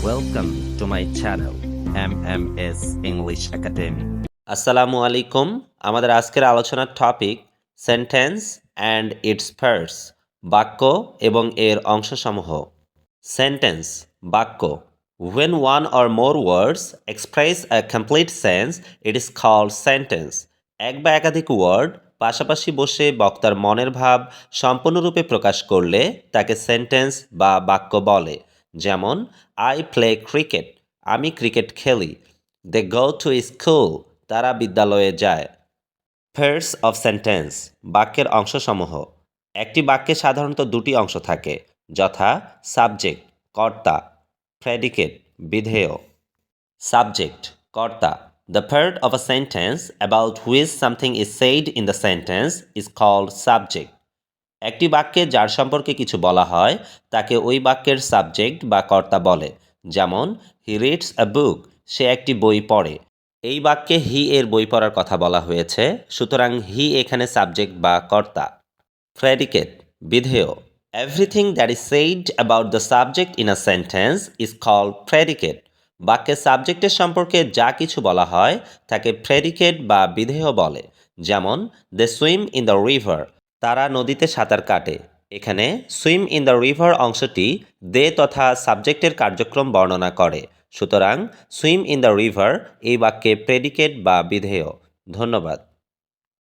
Welcome to my channel MMS English Academy. আসসালামু আলাইকুম আমাদের আজকের আলোচনার topic sentence and its parts বাক্য এবং এর অংশসমূহ। সেন্টেন্স বাক্য। When one or more words express a complete sense, it is called sentence এক বা একাধিক ওয়ার্ড পাশাপাশি বসে বক্তার মনের ভাব সম্পূর্ণরূপে প্রকাশ করলে তাকে সেন্টেন্স বা বাক্য বলে। যেমন আই প্লে ক্রিকেট আমি ক্রিকেট খেলি। দে গো টু স্কুল তারা বিদ্যালয়ে যায়। পার্টস অফ সেন্টেন্স বাক্যের অংশসমূহ। একটি বাক্যে সাধারণত দুটি অংশ থাকে, যথা সাবজেক্ট কর্তা। প্রেডিকেট বিধেয়। সাবজেক্ট কর্তা। The part of a sentence about which something is said in the sentence is called subject একটি বাক্যে যার সম্পর্কে কিছু বলা হয়, তাকে ওই বাক্যের সাবজেক্ট বা কর্তা বলে। যেমন হি রিডস আ বুক সে একটি বই পড়ে। এই বাক্যে হি এর বই পড়ার কথা বলা হয়েছে। সুতরাং হি এখানে সাবজেক্ট বা কর্তা। Predicate বিধেয়। Everything that is said about the subject in a sentence is call predicate বাক্যের সাবজেক্টের সম্পর্কে যা কিছু বলা হয়, তাকে প্রেডিকেট বা বিধেয় বলে। যেমন they swim in the river তারা নদীতে সাঁতার কাটে। এখানে সুইম ইন দ্য রিভার অংশটি দে তথা সাবজেক্টের কার্যক্রম বর্ণনা করে। সুতরাং সুইম ইন দ্য রিভার এই বাক্যে প্রেডিকেট বা বিধেয়। ধন্যবাদ।